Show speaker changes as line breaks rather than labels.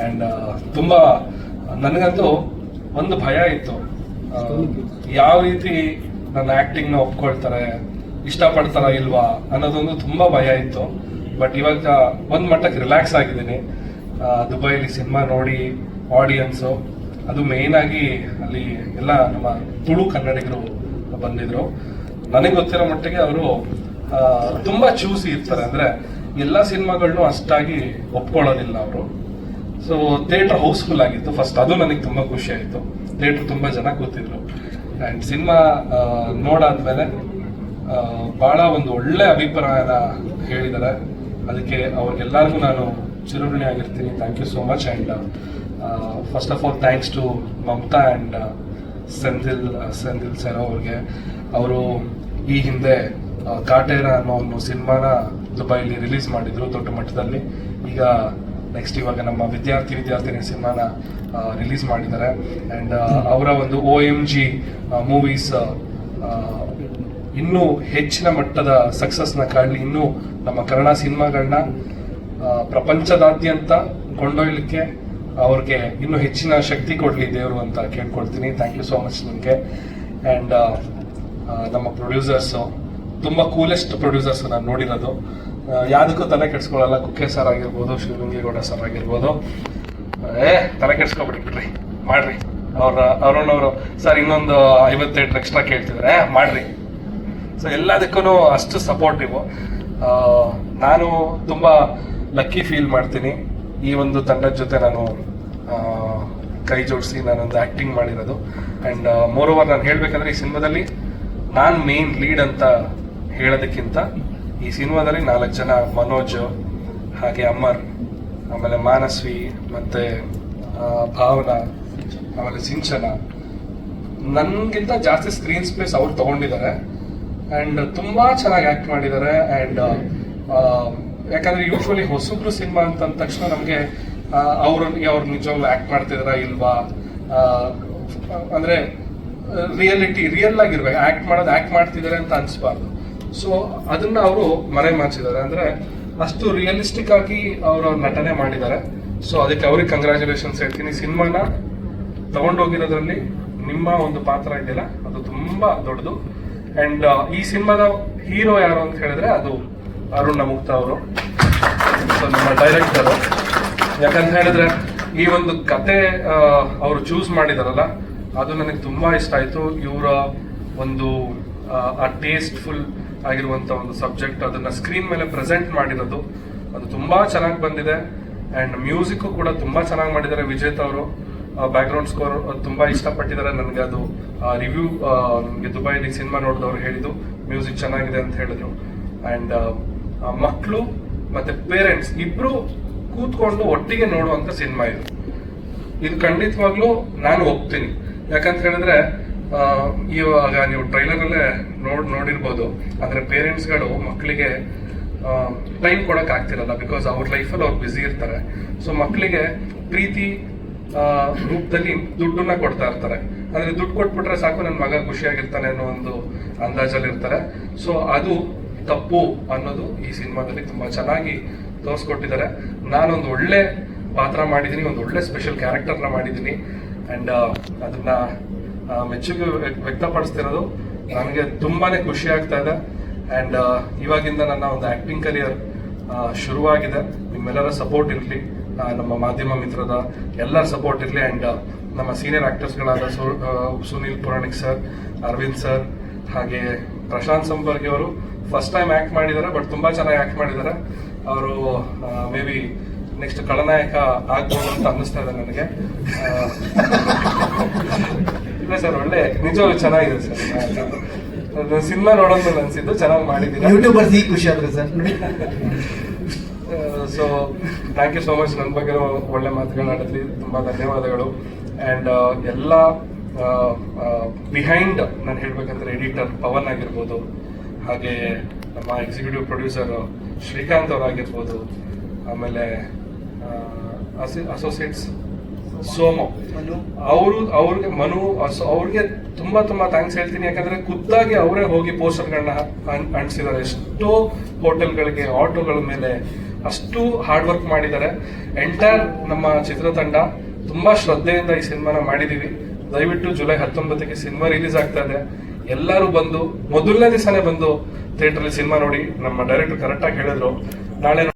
And ತುಂಬ, ನನಗಂತೂ ಒಂದು ಭಯ ಇತ್ತು. ಯಾವ ರೀತಿ ನನ್ನ ಆ್ಯಕ್ಟಿಂಗ್ನ ಒಪ್ಕೊಳ್ತಾರೆ, ಇಷ್ಟಪಡ್ತಾರ ಇಲ್ವಾ ಅನ್ನೋದೊಂದು ತುಂಬ ಭಯ ಇತ್ತು. ಬಟ್ ಇವಾಗ ಒಂದು ಮಟ್ಟಕ್ಕೆ ರಿಲ್ಯಾಕ್ಸ್ ಆಗಿದ್ದೀನಿ. ದುಬೈಲಿ ಸಿನಿಮಾ ನೋಡಿ ಆಡಿಯನ್ಸು ಅದು ಮೇಯ್ನ್ ಆಗಿ ಅಲ್ಲಿ ಎಲ್ಲ ನಮ್ಮ ತುಳು ಕನ್ನಡಿಗರು ಬಂದಿದ್ರು. ನನಗೆ ಗೊತ್ತಿರೋ ಮಟ್ಟಿಗೆ ಅವರು ತುಂಬಾ ಚೂಸಿ ಇರ್ತಾರೆ. ಅಂದ್ರೆ ಎಲ್ಲ ಸಿನಿಮಾಗಳನ್ನೂ ಅಷ್ಟಾಗಿ ಒಪ್ಕೊಳ್ಳೋದಿಲ್ಲ ಅವರು. ಸೊ ಥಿಯೇಟರ್ ಹೌಸ್ಫುಲ್ ಆಗಿತ್ತು. ಫಸ್ಟ್ ಅದು ನನಗೆ ತುಂಬಾ ಖುಷಿ ಆಯಿತು. ಥಿಯೇಟರ್ ತುಂಬಾ ಜನ ಕೂತಿದ್ರು. ಆ್ಯಂಡ್ ಸಿನಿಮಾ ನೋಡಾದ್ಮೇಲೆ ಭಾಳ ಒಂದು ಒಳ್ಳೆ ಅಭಿಪ್ರಾಯನ ಹೇಳಿದ್ದಾರೆ. ಅದಕ್ಕೆ ಅವ್ರಿಗೆಲ್ಲರಿಗೂ ನಾನು ಚಿರಋಣಿ ಆಗಿರ್ತೀನಿ. Thank you so much and first of all thanks to Mamata and Senthil Senthil sir ಅವ್ರಿಗೆ. ಅವರು ಈ ಹಿಂದೆ ಕಾಟೇರ ಅನ್ನೋ ಒಂದು ಸಿನಿಮಾನ ದುಬೈಲಿ ರಿಲೀಸ್ ಮಾಡಿದ್ರು ದೊಡ್ಡ ಮಟ್ಟದಲ್ಲಿ. ಈಗ ನೆಕ್ಸ್ಟ್ ಇವಾಗ ನಮ್ಮ ವಿದ್ಯಾರ್ಥಿ ವಿದ್ಯಾರ್ಥಿನಿ ಸಿನಿಮಾನ ರಿಲೀಸ್ ಮಾಡಿದ್ದಾರೆ. ಆ್ಯಂಡ್ ಅವರ ಒಂದು ಒ ಎಂ ಜಿ ಮೂವೀಸ್ ಇನ್ನೂ ಹೆಚ್ಚಿನ ಮಟ್ಟದ ಸಕ್ಸಸ್ನ ಕಾಣಲಿ. ಇನ್ನೂ ನಮ್ಮ ಕನ್ನಡ ಸಿನಿಮಾಗಳನ್ನ ಪ್ರಪಂಚದಾದ್ಯಂತ ಕೊಂಡೊಯ್ಲಿಕ್ಕೆ ಅವ್ರಿಗೆ ಇನ್ನೂ ಹೆಚ್ಚಿನ ಶಕ್ತಿ ಕೊಡಲಿ ದೇವರು ಅಂತ ಕೇಳ್ಕೊಳ್ತೀನಿ. ಥ್ಯಾಂಕ್ ಯು ಸೋ ಮಚ್ ನಿಮಗೆ. ಆ್ಯಂಡ್ ನಮ್ಮ ಪ್ರೊಡ್ಯೂಸರ್ಸು ತುಂಬ ಕೂಲೆಸ್ಟ್ ಪ್ರೊಡ್ಯೂಸರ್ಸ್ ನಾನು ನೋಡಿರೋದು. ಯಾವುದಕ್ಕೂ ತಲೆ ಕೆಡಿಸ್ಕೊಳ್ಳಲ್ಲ ಕುಕ್ಕೆ ಸರ್ ಆಗಿರ್ಬೋದು ಶಿವಲಿಂಗೇಗೌಡ ಸರ್ ಆಗಿರ್ಬೋದು. ಏ ತಲೆ ಕೆಡ್ಸ್ಕೊಬಿಡಿ ಬಿಡ್ರಿ. ಮಾಡ್ರಿ. ಅವ್ರ ಅವ್ರನ್ನವರು ಸರ್ ಇನ್ನೊಂದು ಐವತ್ತೆಂಟು ಎಕ್ಸ್ಟ್ರಾ ಕೇಳ್ತಿದ್ರೆ. "ಏ, ಮಾಡ್ರಿ. ಸೊ ಎಲ್ಲದಕ್ಕೂ ಅಷ್ಟು ಸಪೋರ್ಟಿವ್ ನಾನು ತುಂಬ ಲಕ್ಕಿ ಫೀಲ್ ಮಾಡ್ತೀನಿ. ಈ ಒಂದು ತಂಡದ ಜೊತೆ ನಾನು ಕೈ ಜೋಡಿಸಿ ನಾನೊಂದು ಆ್ಯಕ್ಟಿಂಗ್ ಮಾಡಿರೋದು. ಆ್ಯಂಡ್ ಮೋರ್ ಓವರ್ ನಾನು ಹೇಳಬೇಕಂದ್ರೆ ಈ ಸಿನಿಮಾದಲ್ಲಿ ನಾನು ಮೇನ್ ಲೀಡ್ ಅಂತ ಹೇಳೋದಕ್ಕಿಂತ ಈ ಸಿನಿಮಾದಲ್ಲಿ ನಾಲ್ಕು ಜನ, ಮನೋಜ್, ಹಾಗೆ ಅಮರ್, ಆಮೇಲೆ ಮಾನಸ್ವಿ ಮತ್ತೆ ಭಾವನಾ, ಆಮೇಲೆ ಸಿಂಚನ. ನನಗಿಂತ ಜಾಸ್ತಿ ಸ್ಕ್ರೀನ್ ಸ್ಪೇಸ್ ಅವ್ರು ತಗೊಂಡಿದ್ದಾರೆ. ಅಂಡ್ ತುಂಬಾ ಚೆನ್ನಾಗಿ ಆಕ್ಟ್ ಮಾಡಿದ್ದಾರೆ. ಅಂಡ್ ಯಾಕಂದ್ರೆ ಯೂಶ್ವಲಿ ಹೊಸಬ್ರು ಸಿನಿಮಾ ಅಂತ ಅಂದ ತಕ್ಷಣ ನಮಗೆ ಅವರು, ಅವ್ರು ನಿಜವಾಗ್ಲೂ ಆಕ್ಟ್ ಮಾಡ್ತಿದಾರಾ ಇಲ್ವಾ? ಅಂದರೆ ರಿಯಾಲಿಟಿ ರಿಯಲ್ ಆಗಿರ್ಬೇಕು. ಆಕ್ಟ್ ಮಾಡೋದು ಆಕ್ಟ್ ಮಾಡ್ತಿದ್ದಾರೆ ಅಂತ ಅನ್ಸ್ಬಾರ್ದು. ಸೊ ಅದನ್ನ ಅವರು ಮನೆ ಮಾಡಿಸಿದ್ದಾರೆ. ಅಂದ್ರೆ ಅಷ್ಟು ರಿಯಲಿಸ್ಟಿಕ್ ಆಗಿ ಅವರು ನಟನೆ ಮಾಡಿದ್ದಾರೆ. ಸೊ ಅದಕ್ಕೆ ಅವ್ರಿಗೆ ಕಂಗ್ರ್ಯಾಚುಲೇಷನ್ಸ್ ಹೇಳ್ತೀನಿ. ಸಿನಿಮಾನ ತಗೊಂಡೋಗಿರೋದ್ರಲ್ಲಿ ನಿಮ್ಮ ಒಂದು ಪಾತ್ರ ಇದೆಯಲ್ಲ ಅದು ತುಂಬಾ ದೊಡ್ಡದು. ಅಂಡ್ ಈ ಸಿನಿಮಾದ ಹೀರೋ ಯಾರು ಅಂತ ಹೇಳಿದ್ರೆ ಅದು ಅರುಣ್ ನಮುಕ್ತ ಅವರು. ಸೊ ನಮ್ಮ ಡೈರೆಕ್ಟರ್ ಯಾಕಂತ ಹೇಳಿದ್ರೆ ಈ ಒಂದು ಕತೆ ಅವರು ಚೂಸ್ ಮಾಡಿದಾರಲ್ಲ ಅದು ನನಗೆ ತುಂಬಾ ಇಷ್ಟ ಆಯ್ತು. ಇವರ ಒಂದು ಆ, ಟೇಸ್ಟ್ಫುಲ್ ಆಗಿರುವಂತ ಒಂದು ಸಬ್ಜೆಕ್ಟ್ ಅದನ್ನ ಸ್ಕ್ರೀನ್ ಮೇಲೆ ಪ್ರೆಸೆಂಟ್ ಮಾಡಿರೋದು. ಅದು ತುಂಬಾ ಚೆನ್ನಾಗಿ ಬಂದಿದೆ. ಅಂಡ್ ಮ್ಯೂಸಿಕ್ ಕೂಡ ತುಂಬಾ ಚೆನ್ನಾಗಿ ಮಾಡಿದ್ದಾರೆ ವಿಜೇತ್ ಅವರು. ಬ್ಯಾಕ್ಗ್ರೌಂಡ್ ಸ್ಕೋರ್ ತುಂಬಾ ಇಷ್ಟಪಟ್ಟಿದ್ದಾರೆ. ನನಗೆ ಅದು ರಿವ್ಯೂ ನನಗೆ ದುಬೈಲಿ ಸಿನಿಮಾ ನೋಡಿದವರು ಹೇಳಿದ್ದು, ಮ್ಯೂಸಿಕ್ ಚೆನ್ನಾಗಿದೆ ಅಂತ ಹೇಳಿದ್ರು. ಅಂಡ್ ಮಕ್ಕಳು ಮತ್ತೆ ಪೇರೆಂಟ್ಸ್ ಇಬ್ರು ಕೂತ್ಕೊಂಡು ಒಟ್ಟಿಗೆ ನೋಡುವಂತ ಸಿನಿಮಾ ಇದು. ಇದು ಖಂಡಿತವಾಗ್ಲೂ ನಾನು ಒಪ್ತೀನಿ. ಯಾಕಂತ ಹೇಳಿದ್ರೆ ಇವಾಗ ನೀವು ಟ್ರೈಲರ್ ಅಲ್ಲೇ ನೋಡ್ ನೋಡಿರ್ಬೋದು. ಅಂದ್ರೆ ಪೇರೆಂಟ್ಸ್ಗಳು ಮಕ್ಕಳಿಗೆ ಟೈಮ್ ಕೊಡಕ್ ಆಗ್ತಿರಲ್ಲ ಬಿಕಾಸ್ ಅವ್ರ ಲೈಫಲ್ಲಿ ಅವ್ರು ಬ್ಯುಸಿ ಇರ್ತಾರೆ. ಸೊ ಮಕ್ಕಳಿಗೆ ಪ್ರೀತಿ ರೂಪದಲ್ಲಿ ದುಡ್ಡನ್ನ ಕೊಡ್ತಾ ಇರ್ತಾರೆ. ಅಂದ್ರೆ ದುಡ್ಡು ಕೊಟ್ಬಿಟ್ರೆ ಸಾಕು ನನ್ನ ಮಗ ಖುಷಿಯಾಗಿರ್ತಾನೆ ಅನ್ನೋ ಒಂದು ಅಂದಾಜಲ್ಲಿ ಇರ್ತಾರೆ. ಸೊ ಅದು ತಪ್ಪು ಅನ್ನೋದು ಈ ಸಿನಿಮಾದಲ್ಲಿ ತುಂಬಾ ಚೆನ್ನಾಗಿ ತೋರಿಸ್ಕೊಟ್ಟಿದ್ದಾರೆ. ನಾನೊಂದು ಒಳ್ಳೆ ಪಾತ್ರ ಮಾಡಿದ್ದೀನಿ, ಒಂದು ಒಳ್ಳೆ ಸ್ಪೆಷಲ್ ಕ್ಯಾರೆಕ್ಟರ್ನ ಮಾಡಿದ್ದೀನಿ. ಅಂಡ್ ಅದನ್ನ ಮೆಚ್ಚುಗೆ ವ್ಯ- ವ್ಯಕ್ತಪಡಿಸ್ತಿರೋದು ನನಗೆ ತುಂಬಾನೇ ಖುಷಿ ಆಗ್ತಾ ಇದೆ. ಅಂಡ್ ಇವಾಗಿಂದ ನನ್ನ ಒಂದು ಆ್ಯಕ್ಟಿಂಗ್ ಕರಿಯರ್ ಶುರುವಾಗಿದೆ. ನಿಮ್ಮೆಲ್ಲರ ಸಪೋರ್ಟ್ ಇರಲಿ. ನಮ್ಮ ಮಾಧ್ಯಮ ಮಿತ್ರದ ಎಲ್ಲರ ಸಪೋರ್ಟ್ ಇರಲಿ. ಅಂಡ್ ನಮ್ಮ ಸೀನಿಯರ್ ಆ್ಯಕ್ಟರ್ಸ್ಗಳಾದ ಆ, ಸುನೀಲ್ ಪುರಾಣಿಕ್ ಸರ್ ಅರವಿಂದ್ ಸರ್ ಹಾಗೆ ಪ್ರಶಾಂತ್ ಸಂಪರ್ಗಿ ಅವರು ಫಸ್ಟ್ ಟೈಮ್ ಆಕ್ಟ್ ಮಾಡಿದ್ದಾರೆ ಬಟ್ ತುಂಬಾ ಚೆನ್ನಾಗಿ ಆಕ್ಟ್ ಮಾಡಿದ್ದಾರೆ. ಅವರು ಮೇ ಬಿ ನೆಕ್ಸ್ಟ್ ಖಳನಾಯಕ ಆಗ್ಬೋದು ಅಂತ ಅನ್ನಿಸ್ತಾ ಇದೆ ನನಗೆ. ಇಲ್ಲ ಸರ್ ಒಳ್ಳೆ ನಿಜವಾಗ್ಲೂ ಚೆನ್ನಾಗಿದೆ ಸರ್. ಸಿನಿಮಾ ನೋಡೋದು ಅನ್ಸಿದ್ದು ಚೆನ್ನಾಗಿ ಮಾಡಿದ್ದೀನಿ
ಯೂಟ್ಯೂಬರ್ಸ್ ಈ ಖುಷಿ ಆದ್ರೆ sir.
So thank you so much ನನ್ನ ಬಗ್ಗೆ ಒಳ್ಳೆ ಮಾತುಗಳಾಡಿದ್ರಿ ತುಂಬ ಧನ್ಯವಾದಗಳು. ಆ್ಯಂಡ್ ಎಲ್ಲ ಬಿಹೈಂಡ್ ನಾನು ಹೇಳ್ಬೇಕಂದ್ರೆ ಎಡಿಟರ್ ಪವನ್ ಆಗಿರ್ಬೋದು ಹಾಗೆ ನಮ್ಮ ಎಕ್ಸಿಕ್ಯೂಟಿವ್ ಪ್ರೊಡ್ಯೂಸರ್ ಶ್ರೀಕಾಂತ್ ಅವರಾಗಿರ್ಬೋದು ಆಮೇಲೆ ಅಸೋಸಿಯೇಟ್ಸ್ ಸೋಮು. ಅವರು ಅವ್ರಿಗೆ ಮನು ಅವ್ರಿಗೆ ತುಂಬಾ ತುಂಬಾ ಥ್ಯಾಂಕ್ಸ್ ಹೇಳ್ತೀನಿ. ಯಾಕಂದ್ರೆ ಖುದ್ದಾಗಿ ಅವರೇ ಹೋಗಿ ಪೋಸ್ಟರ್ಗಳನ್ನ ಅಂಟಿಸಿದ್ದಾರೆ ಎಷ್ಟೋ ಹೋಟೆಲ್ಗಳಿಗೆ ಆಟೋಗಳ ಮೇಲೆ ಅಷ್ಟು ಹಾರ್ಡ್ ವರ್ಕ್ ಮಾಡಿದ್ದಾರೆ. ಎಂಟೈರ್ ನಮ್ಮ ಚಿತ್ರತಂಡ ತುಂಬಾ ಶ್ರದ್ಧೆಯಿಂದ ಈ ಸಿನಿಮಾನ ಮಾಡಿದೀವಿ. ದಯವಿಟ್ಟು ಜುಲೈ ಹತ್ತೊಂಬತ್ತಕ್ಕೆ ಸಿನಿಮಾ ರಿಲೀಸ್ ಆಗ್ತಾ ಇದೆ. ಎಲ್ಲರೂ ಬಂದು ಮೊದಲನೇ ದಿವಸನೇ ಬಂದು ಥಿಯೇಟರ್ ಸಿನಿಮಾ ನೋಡಿ ನಮ್ಮ ಡೈರೆಕ್ಟರ್ ಕರೆಕ್ಟ್ ಆಗಿ ಹೇಳಿದ್ರು. ನಾಳೆ